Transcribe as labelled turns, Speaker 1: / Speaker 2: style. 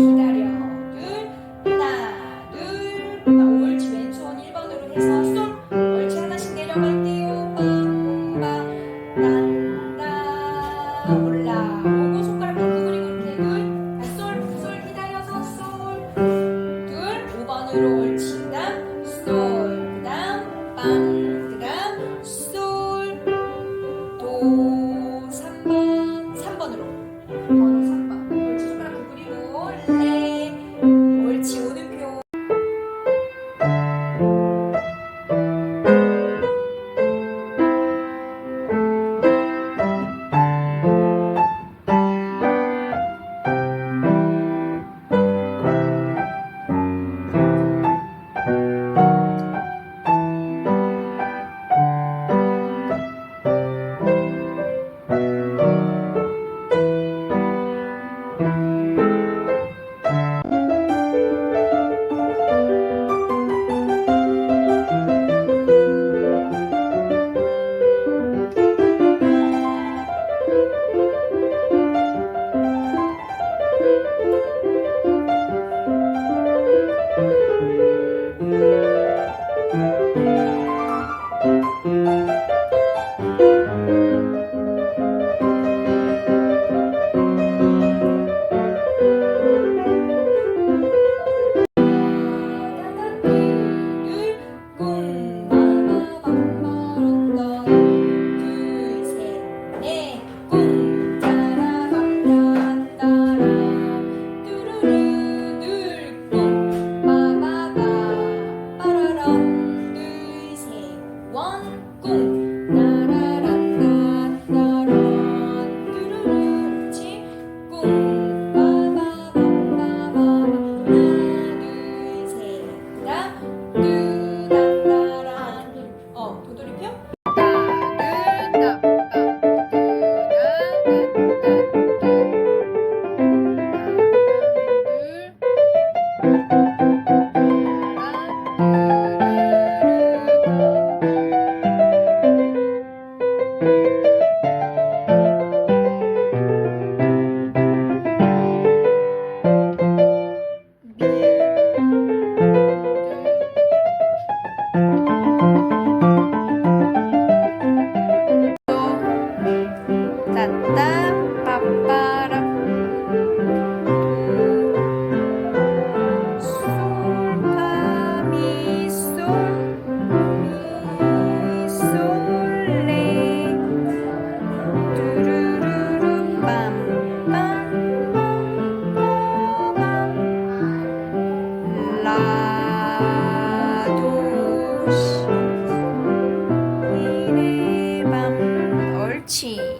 Speaker 1: 기다려. 둘 하나 둘. 아, 옳지 왼손 1번으로 해서 솔 옳지 하나씩 내려갈게요. 빰빰. 난다 올라오고 손가락 꾹 그리고 이렇게. 둘솔솔 기다려서 솔둘 5번으로 옳지 그다음 솔. 그다음 빰 그다음 솔도 따따 라